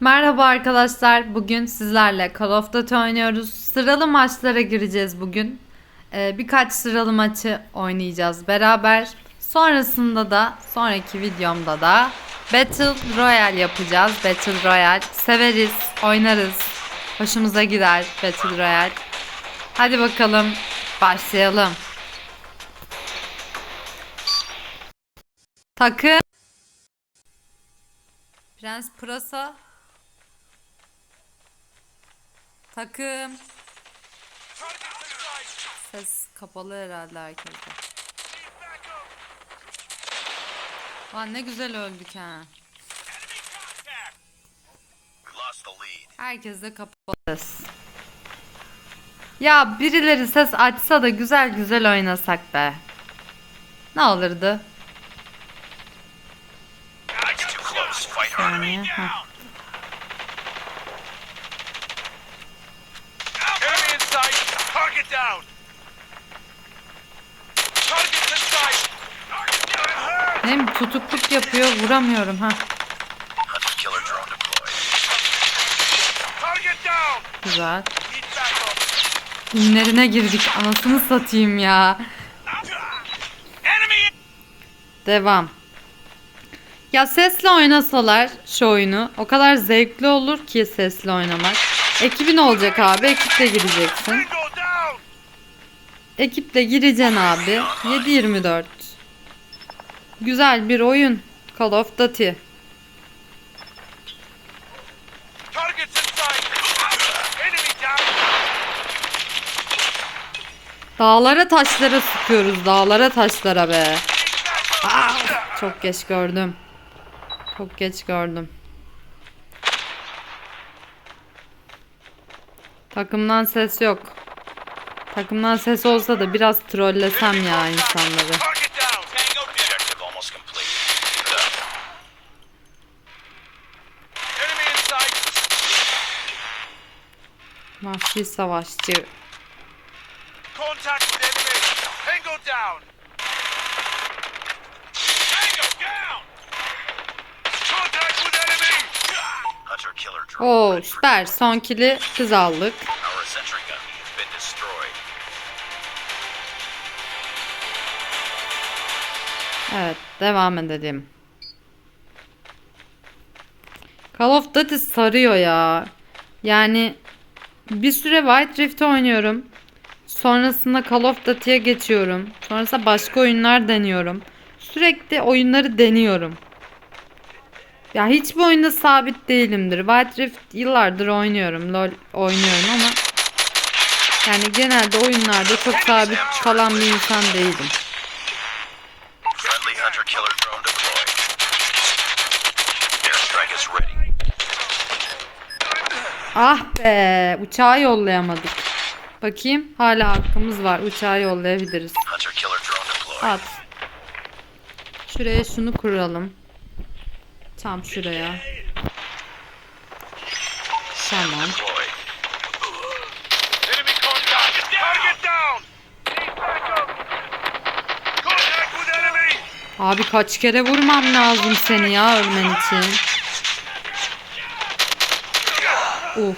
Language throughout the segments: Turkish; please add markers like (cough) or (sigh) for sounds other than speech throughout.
Merhaba arkadaşlar. Bugün sizlerle Call of Duty oynuyoruz. Sıralı maçlara gireceğiz bugün. Ee, birkaç sıralı maçı oynayacağız beraber. Sonrasında da sonraki videomda da Battle Royale yapacağız. Battle Royale severiz, oynarız. Hoşumuza gider Battle Royale. Hadi bakalım başlayalım. Takım Prens Pırasa Takım Ses kapalı herhalde herkeste. Lan ne güzel öldük ha. Herkes de kapalı ses. Ya birileri ses açsa da güzel güzel oynasak be. Ne olurdu? It's too close. Fight harder. Saniye. Heh. Enemy in sight. Target down. Target's in sight. Target down. Hem tutukluk yapıyor vuramıyorum ha. Hunter killer drone deployed. Target down. Güzel. Need backup. İnlerine girdik anasını satayım ya. Enemy. Devam. Ya sesle oynasalar şu oyunu o kadar zevkli olur ki sesle oynamak. Ekibin olacak abi ekiple gireceksin. Ekiple gireceksin abi. 7-24. Güzel bir oyun. Call of Duty. Dağlara taşlara sıkıyoruz. Dağlara taşlara be. Need backup. Çok geç gördüm. Çok geç gördüm. Takımdan ses yok. Takımdan ses olsa da biraz trollesem ya insanları. Vahşi savaşçı. Oo süper. Son kili kız aldık. Evet devam edelim. Call of Duty sarıyor ya. Yani bir süre White Rift oynuyorum. Sonrasında Call of Duty'ye geçiyorum. Sonrasında başka oyunlar deniyorum. Sürekli oyunları deniyorum. Ya hiçbir oyunda sabit değilimdir. White Rift yıllardır oynuyorum. LoL oynuyorum ama yani genelde oyunlarda çok sabit kalan bir insan değilim. Ah be uçağı yollayamadık. Bakayım hala hakkımız var uçağı yollayabiliriz. At. Şuraya şunu kuralım. Tam şuraya. Tamam. Abi kaç kere vurmam lazım seni ya ölmen için. Uf.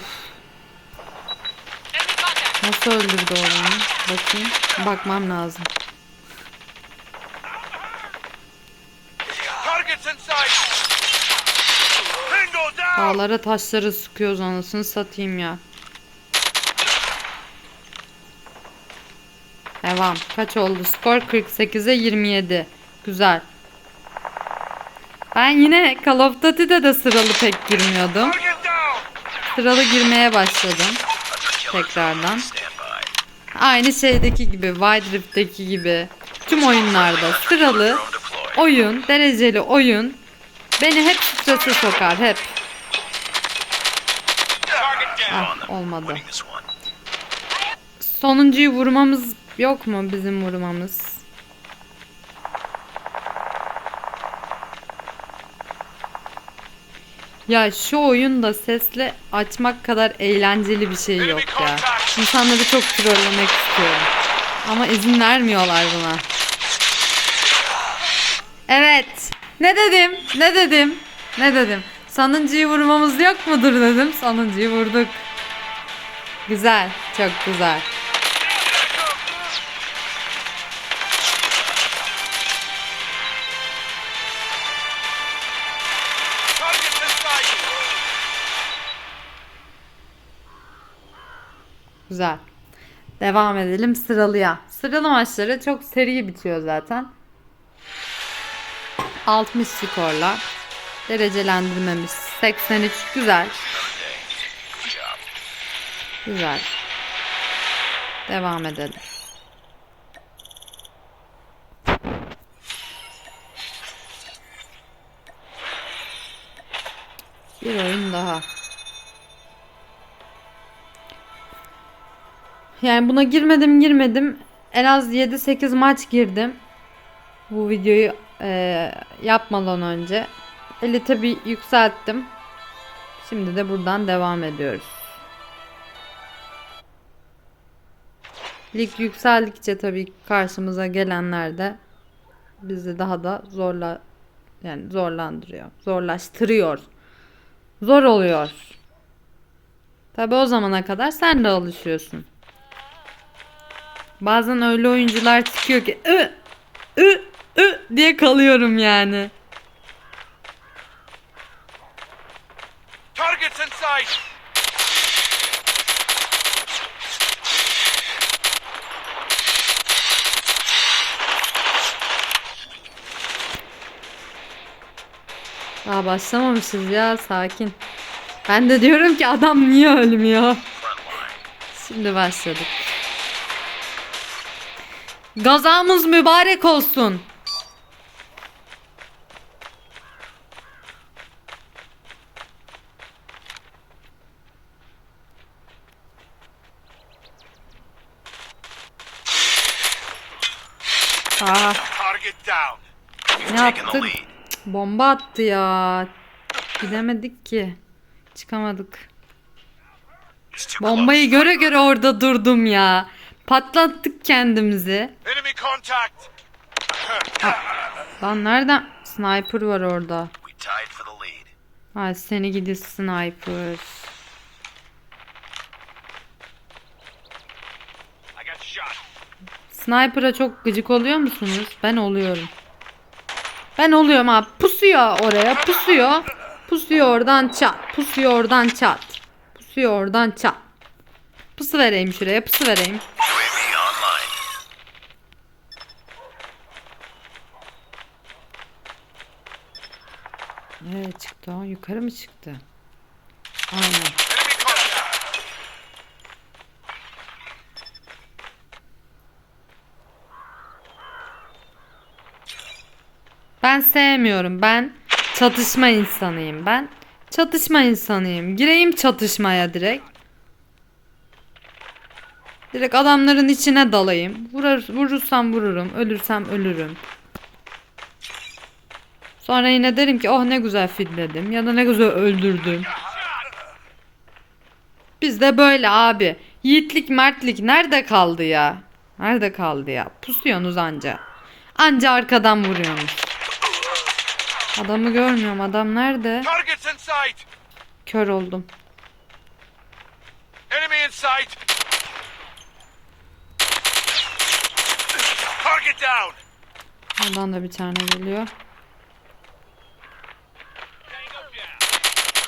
Nasıl öldürdü o onu? Bakayım. Bakmam lazım. Dağlara taşları sıkıyoruz anasını satayım ya. Devam. Kaç oldu? Skor 48'e 27. Güzel. Ben yine Call of Duty'de de sıralı pek girmiyordum. Sıralı girmeye başladım. Tekrardan. Aynı şeydeki gibi, Wild Rift'teki gibi. Tüm oyunlarda sıralı oyun, dereceli oyun beni hep strese sokar. Hep. Ah, olmadı. Sonuncuyu vurmamız yok mu bizim vurmamız? Ya şu oyunda sesle açmak kadar eğlenceli bir şey yok ya. İnsanları çok trollemek istiyorum. Ama izin vermiyorlar buna. Evet. Ne dedim? Ne dedim? Ne dedim? Sonuncuyu vurmamız yok mudur dedim. Sonuncuyu vurduk. Güzel. Çok güzel. Güzel. Devam edelim sıralıya. Sıralı maçları çok seri bitiyor zaten. 60 skorla. Derecelendirmemiz 83. Güzel. Güzel. Devam edelim. Bir oyun daha. Yani buna girmedim girmedim. En az 7-8 maç girdim. Bu videoyu eee, yapmadan önce. Elite bir yükselttim. Şimdi de buradan devam ediyoruz. Lig yükseldikçe tabii karşımıza gelenler de bizi daha da zorla yani zorlandırıyor. Zorlaştırıyor. Zor oluyor. Tabii o zamana kadar sen de alışıyorsun. Bazen öyle oyuncular çıkıyor ki ı ı ı diye kalıyorum yani. Targets inside. Daha başlamamışız ya sakin. Ben de diyorum ki adam niye ölmüyor? Şimdi başladık. Gazamız mübarek olsun. Aa. You've ne. Cık, Bomba attı ya. Gidemedik ki. Çıkamadık. Bombayı göre göre orada durdum ya. Patlattık kendimizi. contact. Lan nereden? Sniper var orada. Ay seni gidi sniper. Sniper'a çok gıcık oluyor musunuz? Ben oluyorum. Ben oluyorum abi. Pusuyor oraya. Pusuyor. Pusuyor oradan çat. Pusuyor oradan çat. Pusuyor oradan çat. Pusu vereyim şuraya. Pusu vereyim. Nereye çıktı o? Yukarı mı çıktı? Aynen. Ben sevmiyorum. Ben çatışma insanıyım. Ben çatışma insanıyım. Gireyim çatışmaya direkt. Direkt adamların içine dalayım. Vurur, vurursam vururum. Ölürsem ölürüm. Sonra yine derim ki oh ne güzel fitledim ya da ne güzel öldürdüm. Bizde böyle abi. Yiğitlik mertlik nerede kaldı ya? Nerede kaldı ya? Pusuyorsunuz anca. Anca arkadan vuruyorsunuz. Adamı görmüyorum. Adam nerede? Kör oldum. Enemy inside. Target down. Oradan da bir tane geliyor.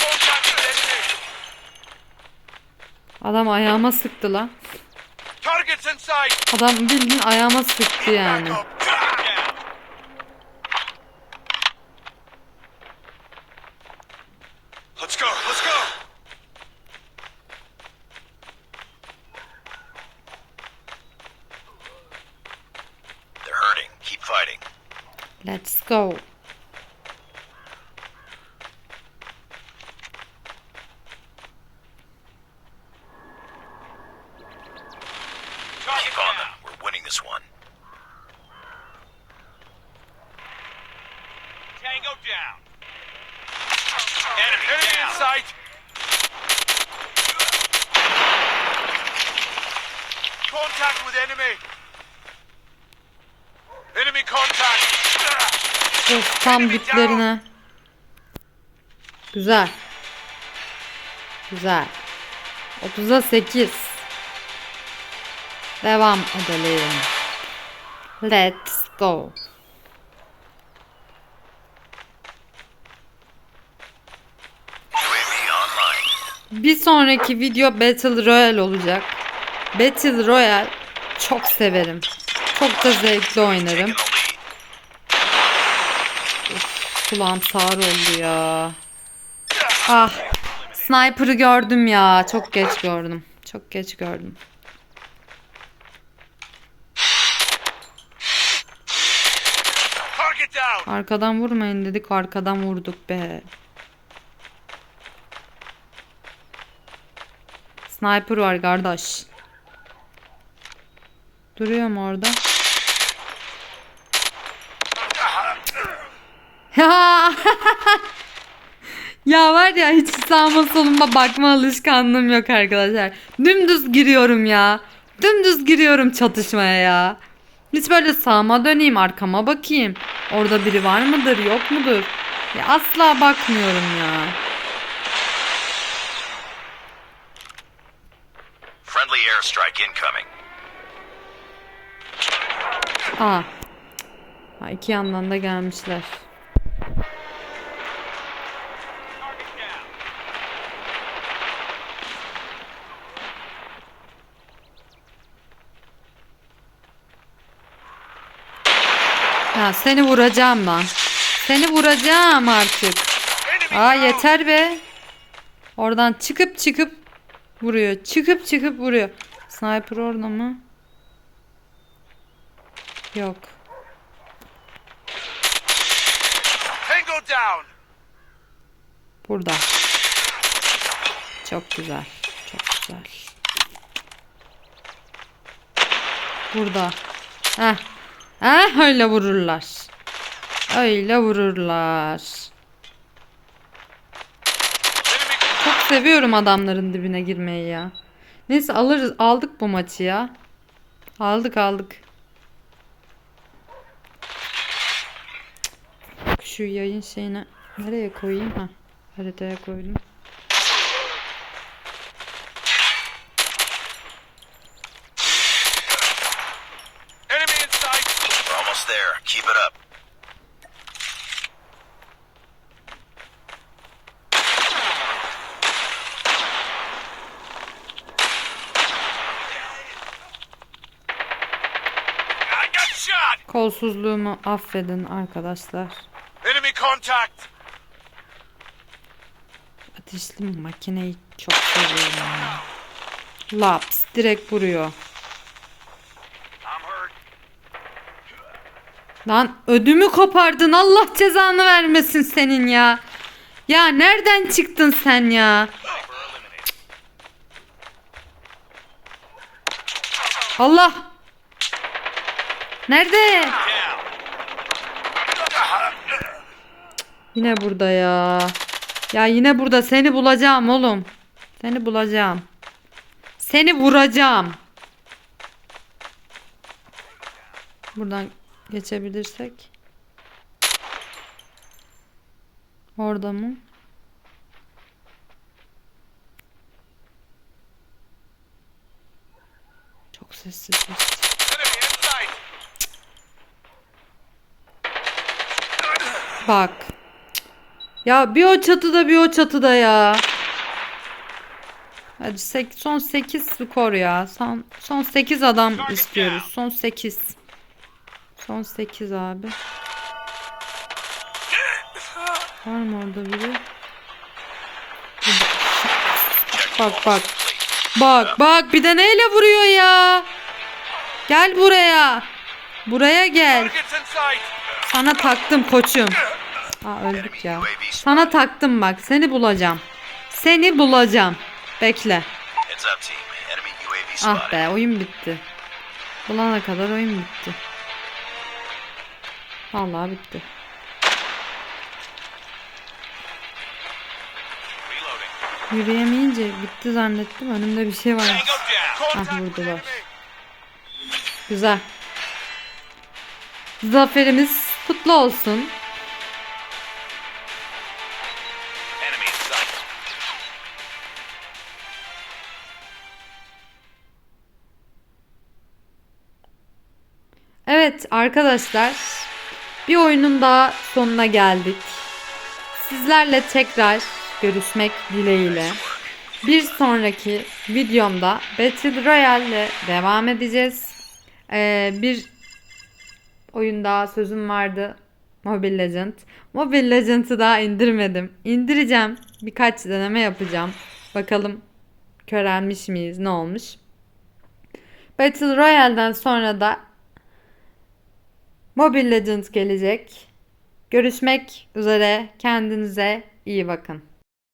Contact with enemy. Adam ayağıma sıktı lan. Adam bildiğin ayağıma sıktı yani. Let's go. Let's go. They're hurting. Keep fighting. Let's go. Keep on them. We're winning this one. Tango down. Enemy, Enemy in sight. Contact with enemy. Enemy contact. Tam diplerine. Güzel. Güzel. 30'a 8. Devam edelim. Let's go. Bir sonraki video Battle Royale olacak. Battle Royale çok severim. Çok da zevkli oynarım. Lead. Kulağım sağır oldu ya. Ah. Sniper'ı gördüm ya. Çok geç gördüm. Çok geç gördüm. Arkadan vurmayın dedik. Arkadan vurduk be. Sniper var kardeş. Duruyor mu orada? (laughs) Ya. var ya hiç sağıma soluma bakma alışkanlığım yok arkadaşlar. Dümdüz giriyorum ya. Dümdüz giriyorum çatışmaya ya. Hiç böyle sağıma döneyim arkama bakayım. Orada biri var mıdır yok mudur? Ya asla bakmıyorum ya. Friendly airstrike incoming. Aa. Ha, iki yandan da gelmişler. Ya seni vuracağım lan. Seni vuracağım artık. Aa yeter be. Oradan çıkıp çıkıp vuruyor. Çıkıp çıkıp vuruyor. Sniper orada mı? Yok. Tango down. Burada. Çok güzel. Çok güzel. Burada. Heh. Heh öyle vururlar. Öyle vururlar. Çok seviyorum adamların dibine girmeyi ya. Neyse alırız aldık bu maçı ya. Aldık aldık. Şu yayın şeyine nereye koyayım ha? Haritaya koydum. There. Keep it up. Kolsuzluğumu affedin arkadaşlar. Contact. Ateşli makineyi çok seviyorum ya. Laps direkt vuruyor. Lan ödümü kopardın Allah cezanı vermesin senin ya. Ya nereden çıktın sen ya? Allah. Nerede? Yine burada ya. Ya yine burada seni bulacağım oğlum. Seni bulacağım. Seni vuracağım. Buradan geçebilirsek. Orada mı? Çok sessiz. İn sight. Bak. Ya bir o çatıda bir o çatıda ya. Hadi sek- son 8 skor ya. Son, son 8 adam istiyoruz. Son 8. Son 8 abi. Var mı orada biri? Bak bak. Bak bak bir de neyle vuruyor ya? Gel buraya. Buraya gel. Sana taktım koçum. Aa öldük ya. Sana taktım bak. Seni bulacağım. Seni bulacağım. Bekle. Ah be oyun bitti. Bulana kadar oyun bitti. Vallahi bitti. Yürüyemeyince bitti zannettim. Önümde bir şey var. Ah vurdular. Güzel. Zaferimiz kutlu olsun. Evet arkadaşlar bir oyunun daha sonuna geldik. Sizlerle tekrar görüşmek dileğiyle. Bir sonraki videomda Battle Royale ile devam edeceğiz. Ee, bir oyun daha sözüm vardı. Mobile Legend. Mobile Legend'ı daha indirmedim. İndireceğim. Birkaç deneme yapacağım. Bakalım körelmiş miyiz? Ne olmuş? Battle Royale'den sonra da Mobile Legends gelecek. Görüşmek üzere. Kendinize iyi bakın.